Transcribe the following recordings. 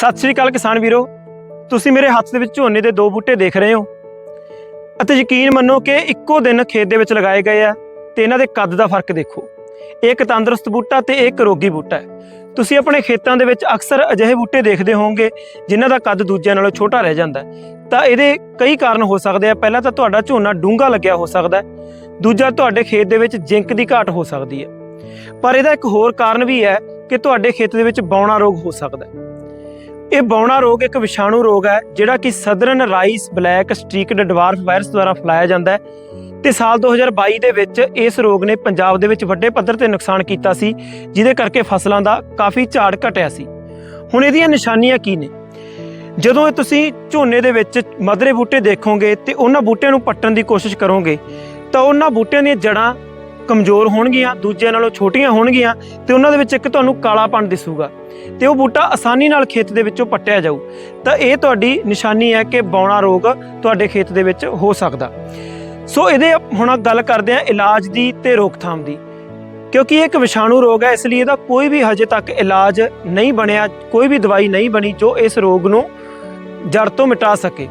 ਸਤਿ ਸ੍ਰੀ ਅਕਾਲ ਕਿਸਾਨ ਵੀਰੋ। ਤੁਸੀਂ ਮੇਰੇ ਹੱਥ ਦੇ ਵਿੱਚ ਝੋਨੇ ਦੇ ਦੋ ਬੂਟੇ ਦੇਖ ਰਹੇ ਹੋ ਅਤੇ ਯਕੀਨ ਮੰਨੋ ਕਿ ਇੱਕੋ ਦਿਨ ਖੇਤ ਦੇ ਵਿੱਚ ਲਗਾਏ ਗਏ ਆ ਤੇ ਇਹਨਾਂ ਦੇ ਕੱਦ ਦਾ ਫ਼ਰਕ ਦੇਖੋ। ਇੱਕ ਤੰਦਰੁਸਤ ਬੂਟਾ ਤੇ ਇੱਕ ਰੋਗੀ ਬੂਟਾ ਹੈ। ਤੁਸੀਂ ਆਪਣੇ ਖੇਤਾਂ ਦੇ ਵਿੱਚ ਅਕਸਰ ਅਜਿਹੇ ਬੂਟੇ ਦੇਖਦੇ ਹੋਵੋਗੇ ਜਿਨ੍ਹਾਂ ਦਾ ਕੱਦ ਦੂਜਿਆਂ ਨਾਲੋਂ ਛੋਟਾ ਰਹਿ ਜਾਂਦਾ ਤਾਂ ਇਹਦੇ ਕਈ ਕਾਰਨ ਹੋ ਸਕਦੇ ਆ। ਪਹਿਲਾਂ ਤਾਂ ਤੁਹਾਡਾ ਝੋਨਾ ਡੂੰਘਾ ਲੱਗਿਆ ਹੋ ਸਕਦਾ ਦੂਜਾ, ਤੁਹਾਡੇ ਖੇਤ ਦੇ ਵਿੱਚ ਜ਼ਿੰਕ ਦੀ ਘਾਟ ਹੋ ਸਕਦੀ ਹੈ। ਪਰ ਇਹਦਾ ਇੱਕ ਹੋਰ ਕਾਰਨ ਵੀ ਹੈ ਕਿ ਤੁਹਾਡੇ ਖੇਤ ਦੇ ਵਿੱਚ ਬੌਣਾ ਰੋਗ ਹੋ ਸਕਦਾ ਹੈ। ਇਹ ਬੌਣਾ ਰੋਗ ਇੱਕ ਵਿਸ਼ਾਣੂ ਰੋਗ ਹੈ, ਜਿਹੜਾ ਕਿ southern rice black streaked dwarf virus ਦੁਆਰਾ ਫੈਲਾਇਆ ਜਾਂਦਾ ਹੈ। ਤੇ ਸਾਲ 2022 ਦੇ ਵਿੱਚ ਇਸ ਰੋਗ ਨੇ ਪੰਜਾਬ ਦੇ ਵਿੱਚ ਵੱਡੇ ਪੱਧਰ ਤੇ ਨੁਕਸਾਨ ਕੀਤਾ ਸੀ, ਜਿਹਦੇ ਕਰਕੇ ਫਸਲਾਂ ਦਾ ਕਾਫੀ ਝਾੜ ਘਟਿਆ ਸੀ। ਹੁਣ ਇਹਦੀਆਂ ਨਿਸ਼ਾਨੀਆਂ ਕੀ ਨੇ? ਜਦੋਂ ਇਹ ਤੁਸੀਂ ਝੋਨੇ ਦੇ ਵਿੱਚ ਮਧਰੇ ਬੂਟੇ ਦੇਖੋਗੇ ਤੇ ਉਹਨਾਂ ਬੂਟਿਆਂ ਨੂੰ ਪੱਟਣ ਦੀ ਕੋਸ਼ਿਸ਼ ਕਰੋਗੇ, ਤਾਂ ਉਹਨਾਂ ਬੂਟਿਆਂ ਦੀਆਂ ਜੜਾਂ ਕਮਜ਼ੋਰ ਹੋਣਗੀਆਂ, ਦੂਜਿਆਂ ਨਾਲੋਂ ਛੋਟੀਆਂ ਹੋਣਗੀਆਂ ਤੇ ਉਹਨਾਂ ਦੇ ਵਿੱਚ ਇੱਕ ਤੁਹਾਨੂੰ ਕਾਲਾਪਣ ਦਿਸੂਗਾ ਤੇ ਉਹ ਬੂਟਾ ਆਸਾਨੀ ਨਾਲ ਖੇਤ ਦੇ ਵਿੱਚੋਂ ਪੱਟਿਆ ਜਾਊ। ਤਾਂ ਇਹ ਤੁਹਾਡੀ ਨਿਸ਼ਾਨੀ ਹੈ ਕਿ ਬੌਣਾ ਰੋਗ ਤੁਹਾਡੇ ਖੇਤ ਦੇ ਵਿੱਚ ਹੋ ਸਕਦਾ। ਸੋ ਇਹਦੇ ਹੁਣ ਗੱਲ ਕਰਦੇ ਹਾਂ ਇਲਾਜ ਦੀ ਤੇ ਰੋਕਥਾਮ ਦੀ। ਕਿਉਂਕਿ ਇਹ ਇੱਕ ਵਿਸ਼ਾਣੂ ਰੋਗ ਹੈ, ਇਸ ਲਈ ਇਹਦਾ ਕੋਈ ਵੀ ਹਜੇ ਤੱਕ ਇਲਾਜ ਨਹੀਂ ਬਣਿਆ, ਕੋਈ ਵੀ ਦਵਾਈ ਨਹੀਂ ਬਣੀ ਜੋ ਇਸ ਰੋਗ ਨੂੰ ਜੜ ਤੋਂ ਮਿਟਾ ਸਕੇ।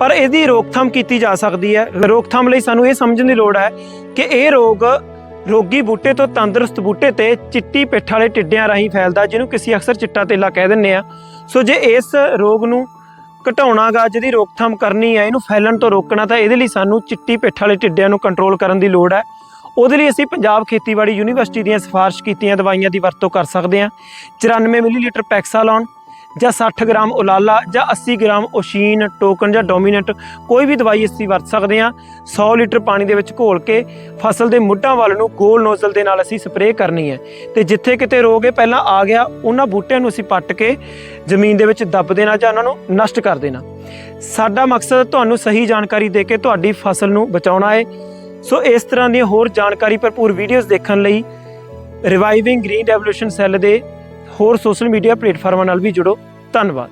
ਪਰ ਇਹਦੀ ਰੋਕਥਾਮ ਕੀਤੀ ਜਾ ਸਕਦੀ ਹੈ। ਰੋਕਥਾਮ ਲਈ ਸਾਨੂੰ ਇਹ ਸਮਝਣ ਦੀ ਲੋੜ ਹੈ ਕਿ ਇਹ ਰੋਗ ਰੋਗੀ ਬੂਟੇ ਤੋਂ ਤੰਦਰੁਸਤ ਬੂਟੇ ਤੇ ਚਿੱਟੀ ਪਿੱਠ ਵਾਲੇ ਟਿੱਡਿਆਂ ਰਾਹੀਂ ਫੈਲਦਾ, ਜਿਹਨੂੰ ਕਿਸੇ ਅਕਸਰ ਚਿੱਟਾ ਤੇਲਾ ਕਹਿ ਦਿੰਦੇ ਆ। ਸੋ ਜੇ ਇਸ ਰੋਗ ਨੂੰ ਘਟਾਉਣਾਗਾ, ਜਿਹਦੀ ਰੋਕਥਾਮ ਕਰਨੀ ਹੈ, ਇਹਨੂੰ ਫੈਲਣ ਤੋਂ ਰੋਕਣਾ, ਤਾਂ ਇਹਦੇ ਲਈ ਸਾਨੂੰ ਚਿੱਟੀ ਪਿੱਠ ਵਾਲੇ ਟਿੱਡਿਆਂ ਨੂੰ ਕੰਟਰੋਲ ਕਰਨ ਦੀ ਲੋੜ ਹੈ। ਉਹਦੇ ਲਈ ਅਸੀਂ ਪੰਜਾਬ ਖੇਤੀਬਾੜੀ ਯੂਨੀਵਰਸਿਟੀ ਦੀਆਂ ਸਿਫਾਰਿਸ਼ ਕੀਤੀਆਂ, ਦਵਾਈਆਂ ਦੀ ਵਰਤੋਂ ਕਰ ਸਕਦੇ ਹਾਂ। 94 ਮਿਲੀਲੀਟਰ ਪੈਕਸਾਲੋਨ ਜਾਂ 60 ਗ੍ਰਾਮ ਉਲਾਲਾ ਜਾਂ 80 ਗ੍ਰਾਮ ਓਸ਼ੀਨ ਟੋਕਨ ਜਾਂ ਡੋਮੀਨੈਂਟ ਕੋਈ ਵੀ ਦਵਾਈ ਅਸੀਂ ਵਰਤ ਸਕਦੇ ਹਾਂ। 100 ਲੀਟਰ ਪਾਣੀ ਦੇ ਵਿੱਚ ਘੋਲ ਕੇ ਫਸਲ ਦੇ ਮੁੱਢਾਂ ਵੱਲ ਨੂੰ ਗੋਲ ਨੋਜ਼ਲ ਦੇ ਨਾਲ ਅਸੀਂ ਸਪਰੇਅ ਕਰਨੀ ਹੈ। ਤੇ ਜਿੱਥੇ ਕਿਤੇ ਰੋਗ ਇਹ ਪਹਿਲਾਂ ਆ ਗਿਆ, ਉਹਨਾਂ ਬੂਟਿਆਂ ਨੂੰ ਅਸੀਂ ਪੱਟ ਕੇ ਜ਼ਮੀਨ ਦੇ ਵਿੱਚ ਦੱਬ ਦੇਣਾ ਜਾਂ ਉਹਨਾਂ ਨੂੰ ਨਸ਼ਟ ਕਰ ਦੇਣਾ। ਸਾਡਾ ਮਕਸਦ ਤੁਹਾਨੂੰ ਸਹੀ ਜਾਣਕਾਰੀ ਦੇ ਕੇ ਤੁਹਾਡੀ ਫਸਲ ਨੂੰ ਬਚਾਉਣਾ ਹੈ। ਸੋ ਇਸ ਤਰ੍ਹਾਂ ਦੀਆਂ ਹੋਰ ਜਾਣਕਾਰੀ ਭਰਪੂਰ ਵੀਡੀਓਜ਼ ਦੇਖਣ ਲਈ ਰਿਵਾਈਵਿੰਗ ਗ੍ਰੀਨ ਰੈਵੋਲੂਸ਼ਨ ਸੈੱਲ ਦੇ ਹੋਰ ਸੋਸ਼ਲ ਮੀਡੀਆ ਪਲੇਟਫਾਰਮਾਂ ਨਾਲ ਵੀ ਜੁੜੋ। ਧੰਨਵਾਦ।